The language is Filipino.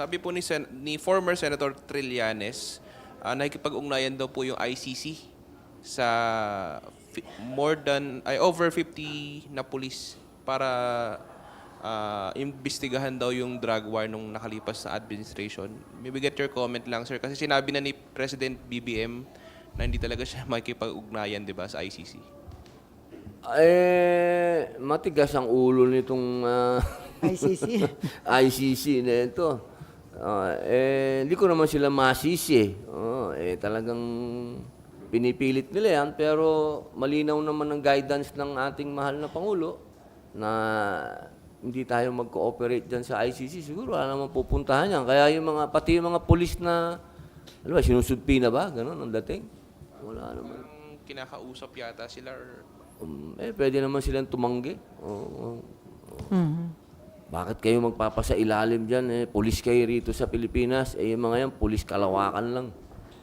Sabi po ni, Sen- ni former Senator Trillanes, ah, nakikipag-ugnayan daw po yung ICC sa fi- more than, ay over 50 na pulis para ah, imbestigahan daw yung drug war nung nakalipas na administration. Maybe get your comment lang, sir. Kasi sinabi na ni President BBM na hindi talaga siya makikipag-ugnayan, di ba, sa ICC. Eh, matigas ang ulo nitong ah, ICC. ICC na ito. Ah, eh, hindi ko naman sila masisi. Oh, eh, talagang pinipilit nila yan. Pero malinaw naman ang guidance ng ating mahal na Pangulo na hindi tayo mag-cooperate dyan sa ICC. Siguro wala naman pupuntahan yan. Kaya yung mga, pati yung mga polis na, ano ba, sinusudpi na ba? Ganon ang dating. Wala naman. Ang kinakausap yata sila or Um, eh, pwede naman silang tumanggi. Oo. Mhm. Bakit kayo magpapasa ilalim dyan? Eh, pulis kayo rito sa Pilipinas. Eh, yung mga yan, pulis kalawakan lang.